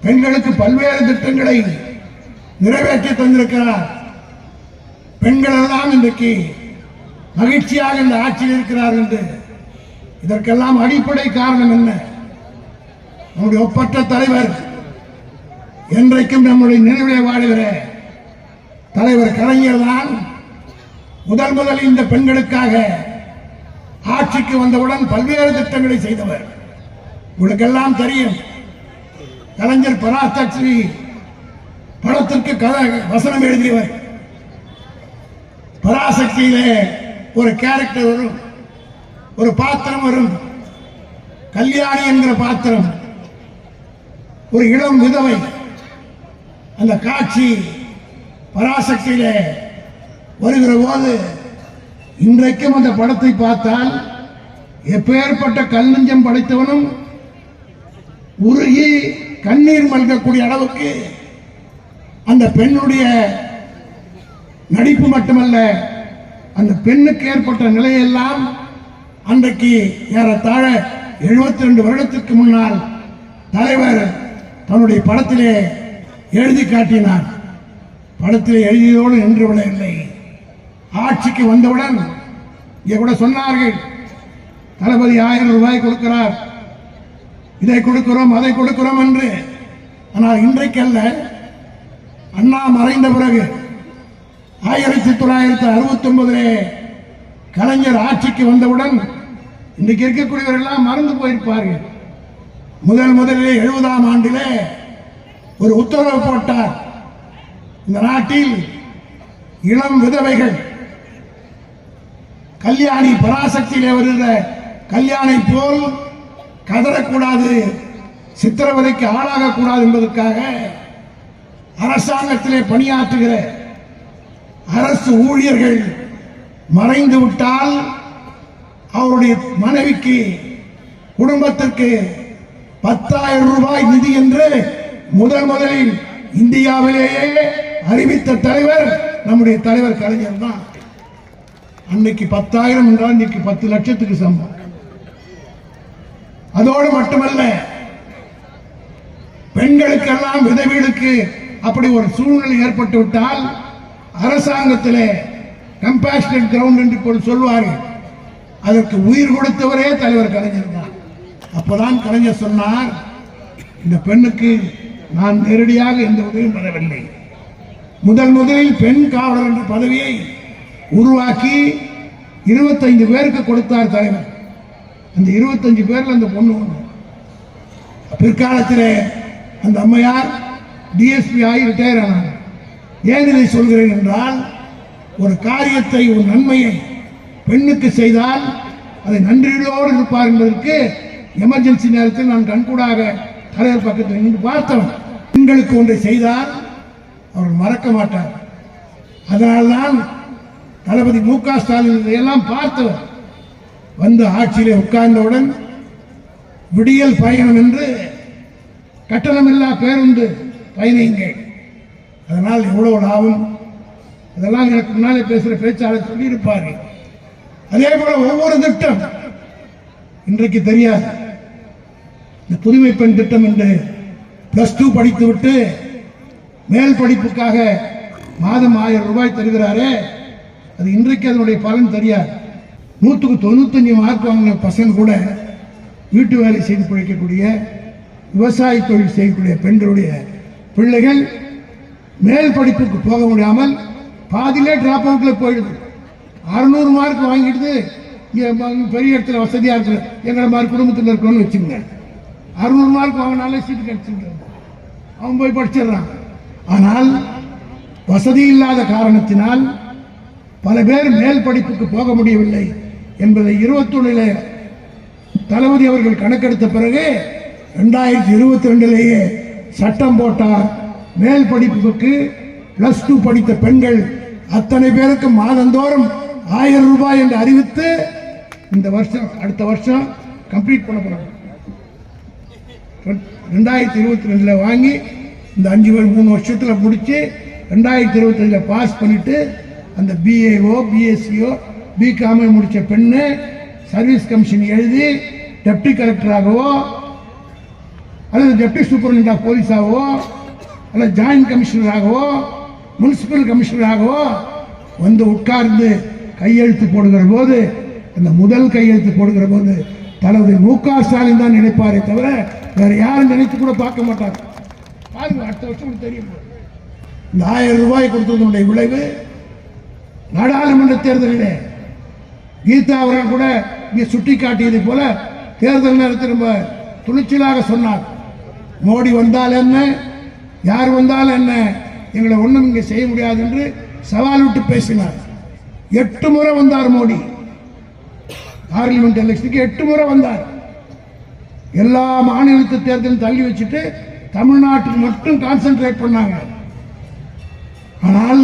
பெண்களுக்கு பல்வேறு திட்டங்களை நிறைவேற்றி தந்திருக்கிறார். பெண்கள் எல்லாம் இன்றைக்கு மகிழ்ச்சியாக இந்த ஆட்சியில் இருக்கிறார் என்று. இதற்கெல்லாம் அடிப்படை காரணம் என்ன? நம்முடைய ஒப்பற்ற தலைவர் என்றைக்கும் நம்முடைய நினைவிலே வாழுகிற தலைவர் கலைஞர் தான் முதல் முதலில் இந்த பெண்களுக்காக ஆட்சிக்கு வந்தவுடன் பல்வேறு திட்டங்களை செய்தவர். உங்களுக்கெல்லாம் தெரியும் கலைஞர் பராசக்தி படத்திற்கு கதை வசனம் எழுதியவர். பராசக்தியிலே ஒரு கேரக்டர் வரும் ஒரு பாத்திரம் வரும். கல்யாணி என்கிற பாத்திரம் ஒரு இளம் விதவை. அந்த காட்சி பராசக்தியிலே வருகிற போது இன்றைக்கும் அந்த படத்தை பார்த்தால் எப்பேற்பட்ட கல்லஞ்சம் படைத்தவனும் உருகி கண்ணீர் மல்கக்கூடிய அளவுக்கு அந்த பெண்ணுடைய நடிப்பு மட்டுமல்ல அந்த பெண்ணுக்கு ஏற்பட்ட நிலையெல்லாம் அன்றைக்கு ஏறத்தாழ 72 ரெண்டு வருடத்திற்கு முன்னால் தலைவர் தன்னுடைய படத்திலே எழுதி காட்டினார். படத்திலே எழுதியதோடு நின்று விடவில்லை. ஆட்சிக்கு வந்தவுடன் இங்கே கூட சொன்னார்கள். தளபதி ஆயிரம் ரூபாய் கொடுக்கிறார். இதை கொடுக்கிறோம் அதை கொடுக்கிறோம் என்று. ஆனால் இன்றைக்கல்ல அண்ணா மறைந்த பிறகு ஆயிரத்தி தொள்ளாயிரத்தி அறுபத்தி ஒன்பதிலே கலைஞர் ஆட்சிக்கு வந்தவுடன் இன்றைக்கு இருக்கக்கூடியவரெல்லாம் மறந்து போயிருப்பார்கள். முதல் முதலிலே எழுபதாம் ஆண்டிலே ஒரு உத்தரவு போட்டார். இந்த நாட்டில் இளம் விதவைகள் கல்யாணி பராசக்தியிலே வருகிற கல்யாணை போல் கதறக்கூடாது சித்திரவதைக்கு ஆளாகக்கூடாது என்பதற்காக அரசாங்கத்திலே பணியாற்றுகிற அரசு ஊழியர்கள் மறைந்து விட்டால் அவருடைய மனைவிக்கு குடும்பத்திற்கு பத்தாயிரம் ரூபாய் நிதி என்று முதல் முதலில் இந்தியாவிலேயே அறிவித்த தலைவர் நம்முடைய தலைவர் கலைஞர் தான். அன்னைக்கு பத்தாயிரம் என்றால் இன்னைக்கு பத்து லட்சத்துக்கு சம்பவம் அதோடு மட்டுமல்ல பெண்களுக்கெல்லாம் விதவிகளுக்கு அப்படி ஒரு சூழ்நிலை ஏற்பட்டு விட்டால் அரசாங்கத்திலே கம்பேஷனட் கிரவுண்ட் என்று இப்பொழுது சொல்வார்கள் அதற்கு உயிர் கொடுத்தவரே தலைவர் கலைஞர் தான். அப்போதான் கலைஞர் சொன்னார் இந்த பெண்ணுக்கு நான் நேரடியாக எந்த உதவியும் பெறவில்லை முதல் முதலில் பெண் காவலர் என்ற பதவியை உருவாக்கி இருபத்தைந்து பேருக்கு கொடுத்தார் தலைவர். அந்த இருபத்தஞ்சு பேரில் அந்த பொண்ணு ஒன்று பிற்காலத்தில் அந்த அம்மையார் டிஎஸ்பி ஆகி ரிட்டையர் ஆனார். ஏன் இதை சொல்கிறேன் என்றால் ஒரு காரியத்தை ஒரு நன்மையை பெண்ணுக்கு செய்தால் அதை நன்றியோடு இருப்பார் என்பதற்கு எமர்ஜென்சி நேரத்தில் நான் கண்கூடாக தலைவர் பக்கத்தில் நின்று பார்த்தவன். பெண்களுக்கு ஒன்றை செய்தால் அவர் மறக்க மாட்டார் அதனால்தான் தளபதி மு க ஸ்டாலின் இதையெல்லாம் பார்த்தவர். வந்து ஆட்சியிலே உட்கார்ந்தவுடன் விடியல் பயணம் என்று கட்டணமில்லா பேருந்து பயணியுங்கள் அதனால் எவ்வளவு லாபம்? இதெல்லாம் எனக்கு முன்னாலே பேசுகிற பேச்சாளர் சொல்லியிருப்பார்கள் அதே போல ஒவ்வொரு திட்டம் இன்றைக்கு தெரியாது. இந்த புதுமை பெண் திட்டம் என்று பிளஸ் டூ படித்துவிட்டு மேல் படிப்புக்காக மாதம் ஆயிரம் ரூபாய் தருகிறாரே. அது இன்றைக்கு அதனுடைய பலன் தெரியாது. நூற்றுக்கு தொண்ணூத்தஞ்சு மார்க் வாங்கின பசங்க கூட வீட்டு வேலை செய்து பிழைக்கக்கூடிய விவசாய தொழில் செய்யக்கூடிய பெண்களுடைய பிள்ளைகள் மேல் படிப்புக்கு போக முடியாமல் பாதியிலே டிராப் அவுட்ல போயிடுது. அறுநூறு மார்க் வாங்கிட்டு இங்கே பெரிய இடத்துல வசதியாக இருக்கிற எங்களை மாதிரி குடும்பத்தில் இருக்கணும்னு வச்சுங்க அறுநூறு மார்க் வாங்கினாலே சீட்டு கிடைச்சிருக்காங்க அவன் போய் படிச்சிடுறான். ஆனால் வசதி இல்லாத காரணத்தினால் பல பேர் மேல் படிப்புக்கு போக முடியவில்லை என்பதை இருபத்தொன்னுல தளபதி அவர்கள் கணக்கெடுத்த பிறகு ரெண்டாயிரத்தி இருபத்தி ரெண்டுலேயே சட்டம் போட்டார். மேல் படிப்புக்கு பிளஸ் டூ படித்த பெண்கள் அத்தனை பேருக்கு மாதந்தோறும் ஆயிரம் ரூபாய் என்று அறிவித்து இந்த வருஷம் அடுத்த வருஷம் கம்ப்ளீட் பண்ண போறாங்க. ரெண்டாயிரத்தி இருபத்தி ரெண்டில் வாங்கி இந்த அஞ்சு மூணு வருஷத்தில் முடித்து ரெண்டாயிரத்தி இருபத்தஞ்சில் பாஸ் பண்ணிவிட்டு அந்த பிஏஓ பிஎஸ்சியோ பிகாமை முடித்த பெண்ணு சர்வீஸ் கமிஷன் எழுதி டெப்டி கலெக்டராகவோ அல்லது டெப்டி சூப்பரிண்ட் ஆஃப் போலீஸாகவோ அல்லது ஜாயின்ட் கமிஷனராகவோ முனிசிபல் கமிஷனராகவோ வந்து உட்கார்ந்து கையெழுத்து போடுகிற போது அந்த முதல் கையெழுத்து போடுகிற போது தனது மு க ஸ்டாலின் தான் நினைப்பாரே தவிர வேற யாரும் நினைத்து கூட பார்க்க மாட்டார். பாருங்க அடுத்த வருஷம் தெரியும். இந்த ஆயிரம் ரூபாய் கொடுத்ததனுடைய விளைவு. நாடாளுமன்ற தேர்தலிலே கீதா அவர்கள் கூட இங்கே சுட்டிக்காட்டியது போல தேர்தல் நேரத்தில் ரொம்ப துணிச்சலாக சொன்னார். மோடி வந்தால் என்ன? யார் வந்தால் என்ன? எங்களை ஒன்றும் இங்கே செய்ய முடியாது என்று சவால் விட்டு பேசினார். எட்டு முறை வந்தார் மோடி. பார்லிமெண்ட் எலெக்ஷனுக்கு எட்டு முறை வந்தார். எல்லா மாநிலத்து தேர்தலும் தள்ளி வச்சுட்டு தமிழ்நாட்டுக்கு மட்டும் கான்சென்ட்ரேட் பண்ணாங்க. ஆனால்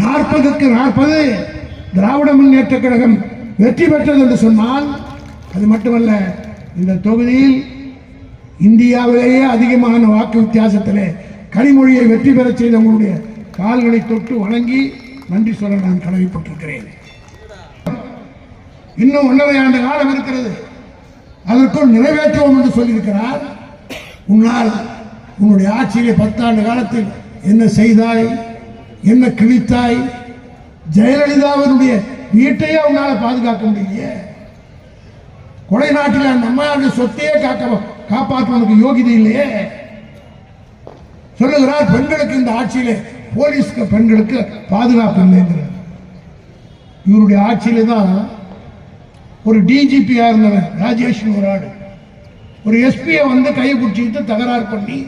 நாற்பதுக்கு நாற்பது திராவிட முன்னேற்ற கழகம் வெற்றி பெற்றது என்று சொன்னால் அது மட்டுமல்ல இந்த தொகுதியில் இந்தியாவிலேயே அதிகமான வாக்கு வித்தியாசத்திலே கனிமொழியை வெற்றி பெறச் செய்த உங்களுடைய கால்களை தொட்டு வணங்கி நன்றி சொல்ல நான் கடமைப்பட்டிருக்கிறேன். இன்னும் ஒன்றரை ஆண்டு காலம் இருக்கிறது. அதற்குள் நிறைவேற்றுவோம் என்று சொல்லியிருக்கிறார். உன்னால் உன்னுடைய ஆட்சியிலே பத்தாண்டு காலத்தில் என்ன செய்தாய்? என்ன கிழித்தாய்? ஜெயலலிதாவினுடைய வீட்டையே அவனால பாதுகாக்க முடியலையே. கொலை நாட்டில் அந்த அம்மாவுடைய சொத்தையே காக்க காப்பாற்றுவதற்கு யோகிதை இல்லையே. சொல்லுகிறார் பெண்களுக்கு இந்த ஆட்சியிலே போலீஸ்க்கு பெண்களுக்கு பாதுகாப்பு இல்லைங்கிறார். இவருடைய ஆட்சியில தான் ஒரு டிஜிபியா இருந்தவன் ராஜேஷ் ஒரு ஆடு ஒரு எஸ்பியை வந்து கையை பிடிச்சிக்கிட்டு தகராறு பண்ணி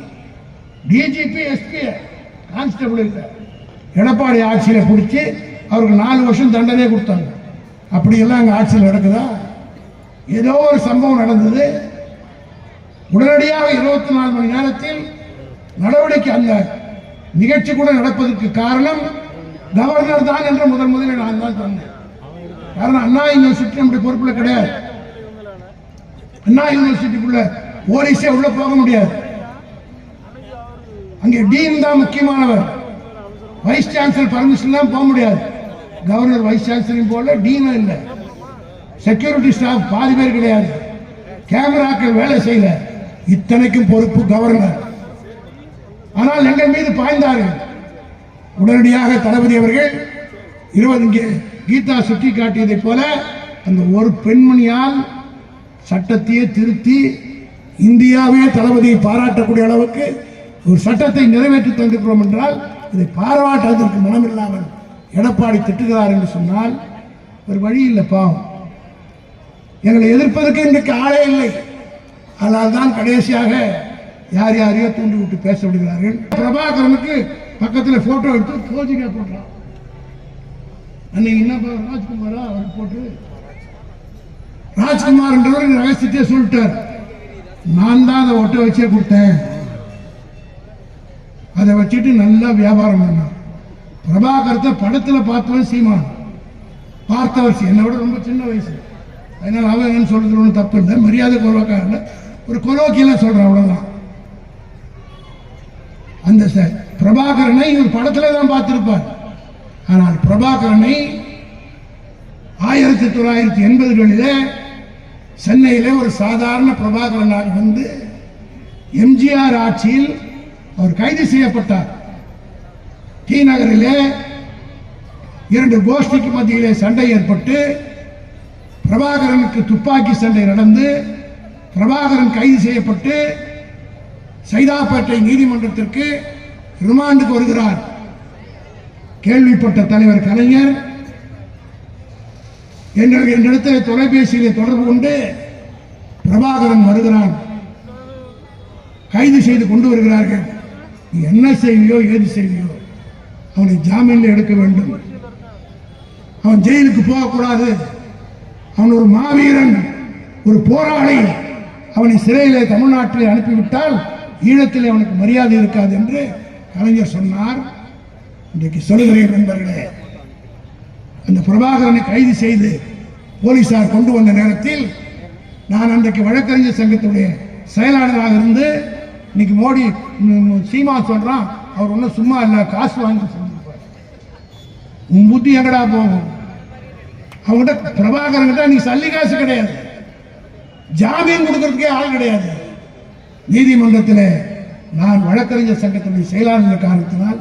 டிஜிபி எஸ்பி கான்ஸ்டபிள் இல்லை. எடப்பாடி ஆட்சியில் பிடிச்சி அவருக்கு நாலு வருஷம் தண்டனையே கொடுத்தாங்க. அப்படியெல்லாம் அங்கே ஆட்சியில் நடக்குதா? ஏதோ ஒரு சம்பவம் நடந்தது. உடனடியாக இருபத்தி நாலு மணி நேரத்தில் நடவடிக்கை அந்த நிகழ்ச்சி கூட நடப்பதற்கு காரணம் கவர்னர் தான் என்று முதன் முதலில் நான் தான் சொன்னேன். காரணம் அண்ணா யூனிவர்சிட்டி நம்முடைய பொறுப்பில் கிடையாது. அண்ணா யூனிவர்சிட்டிக்குள்ள போலீஸே உள்ள போக முடியாது. அங்கே டீன் தான் முக்கியமானவர். வைஸ் சான்சலர் பர்மிஷன் தான் போக முடியாது. கவர்னர் வைஸ் சான்சலரும் போல டீனும் இல்லை. செக்யூரிட்டி ஸ்டாஃப் பாதி பேர் கிடையாது. கேமராக்கள் வேலை செய்யல. இத்தனைக்கும் பொறுப்பு கவர்னர் ஆனால் எங்கள் மீது பாய்ந்தார்கள். உடனடியாக தளபதி அவர்கள் இருபது இங்கே கீதா சுட்டி காட்டியதைப் போல அந்த ஒரு பெண்மணியால் சட்டத்தையே திருத்தி இந்தியாவே தளபதியை பாராட்டக்கூடிய அளவுக்கு ஒரு சட்டத்தை நிறைவேற்றி தந்திருக்கிறோம் என்றால் இதை பாராட்டுவதற்கு மனமில்லாமல் எடப்பாடி திட்டுகிறார் என்று சொன்னால் ஒரு வழி இல்லை பாவம். எங்களை எதிர்ப்பதற்கு இன்றைக்கு ஆளே இல்லை. அதனால் தான் கடைசியாக யார் யாரையோ தூண்டி விட்டு பேச விடுகிறார்கள். பிரபாகரனுக்கு பக்கத்தில் போட்டோ எடுத்து போஜிக்கா போடுறான். அன்னைக்கு என்ன ராஜ்குமாரா அவர் போட்டு? ராஜ்குமார் என்றவர் ரகசியத்தையே சொல்லிட்டார். நான் தான் அதை ஒட்ட வச்சே கொடுத்தேன். அதை வச்சுட்டு நல்லா வியாபாரம் பண்ணான். பிரபாகரத்தை படத்தில் பார்த்தவன் சீமான். பார்த்த வருஷம் என்னை விட ரொம்ப சின்ன வயசு. அதனால் அவன் என்னன்னு சொல்கிறது ஒன்றும் தப்பு இல்லை. மரியாதை குறைவாக்காக ஒரு கொலோக்கியெல்லாம் சொல்கிறான் அவ்வளோதான் அந்த சார் பிரபாகரனை இவர் படத்தில் தான் பார்த்துருப்பார். ஆனால் பிரபாகரனை ஆயிரத்தி தொள்ளாயிரத்தி எண்பதுகளிலே சென்னையிலே ஒரு சாதாரண பிரபாகரனாக வந்து எம்ஜிஆர் ஆட்சியில் அவர் கைது செய்யப்பட்டார். டி நகரிலே இரண்டு கோஷ்டிக்கு மத்தியிலே சண்டை ஏற்பட்டு பிரபாகரனுக்கு துப்பாக்கி சண்டை நடந்து பிரபாகரன் கைது செய்யப்பட்டு சைதாப்பேட்டை நீதிமன்றத்திற்கு ரிமாண்டுக்கு வருகிறார். கேள்விப்பட்ட தலைவர் கலைஞர் என்னிடத்தில் தொலைபேசியில் தொடர்பு கொண்டு பிரபாகரன் வருகிறான். கைது செய்து கொண்டு வருகிறார்கள். நீ என்ன செய்வியோ ஏது செய்வியோ அவனை ஜாமீனில் எடுக்க வேண்டும். அவன் ஜெயிலுக்கு போகக்கூடாது. அவன் ஒரு மாவீரன் ஒரு போராளி. அவனை சிறையிலே தமிழ்நாட்டில் அனுப்பிவிட்டால் ஈழத்தில் அவனுக்கு மரியாதை இருக்காது என்று கலைஞர் சொன்னார். இன்றைக்கு சொல்லுகிறேன் நண்பர்களே அந்த பிரபாகரனை கைது செய்து போலீசார் கொண்டு வந்த நேரத்தில் நான் அன்றைக்கு வழக்கறிஞர் சங்கத்துடைய செயலாளராக இருந்து இன்னைக்கு மோடி சீமா சொல்றான் அவர் ஒன்றும் சும்மா இல்லை காசு வாங்கி செஞ்சிருப்பார் உன் புத்தி எங்கடா போகும்? அவங்ககிட்ட பிரபாகரன் கிட்ட நீ சல்லி காசு கிடையாது. ஜாமீன் கொடுக்கறதுக்கே ஆள் கிடையாது. நீதிமன்றத்தில் நான் வழக்கறிஞர் சங்கத்தினுடைய செயலாளர் காரணத்தினால்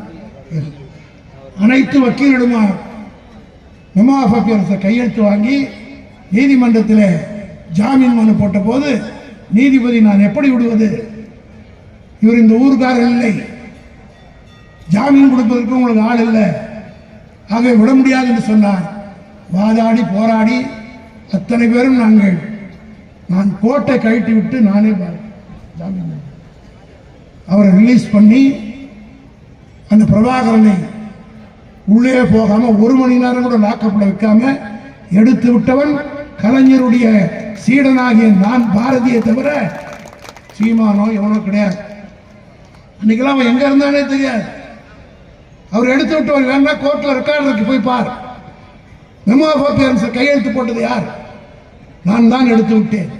அனைத்து வக்கீலிடமா மெமோ ஆஃப் அப்பியரன்ஸை கையெழுத்து வாங்கி நீதிமன்றத்தில் ஜாமீன் மனு போட்ட போது நீதிபதி நான் எப்படி விடுவது? இவர் இந்த ஊருக்காரர் இல்லை. ஜாமீன் கொடுப்பதற்கு உங்களுக்கு ஆள் இல்லை. ஆகவே விட முடியாது என்று சொன்னார். வாதாடி போராடி அத்தனை பேரும் நாங்கள். நான் கோட்டை கழட்டி விட்டு நானே ஜாமீன் அவரை ரிலீஸ் பண்ணி அந்த பிரபாகரனை உள்ளே போகாம ஒரு மணி நேரம் கூட லாக்கப்ல வைக்காம எடுத்து விட்டவன் கலைஞருடைய சீடனாகிய நான் பாரதியை தவிர சீமானோ எவனோ கிடையாது. அன்னைக்கெல்லாம் அவன் எங்க இருந்தானே தெரியாது. அவர் எடுத்து விட்டவர் வேணா கோர்ட்ல ரெக்கார்டு இருக்கு போய் பார். மெமோ ஆஃப் கையெழுத்து போட்டது யார்? நான் தான் எடுத்து விட்டேன்.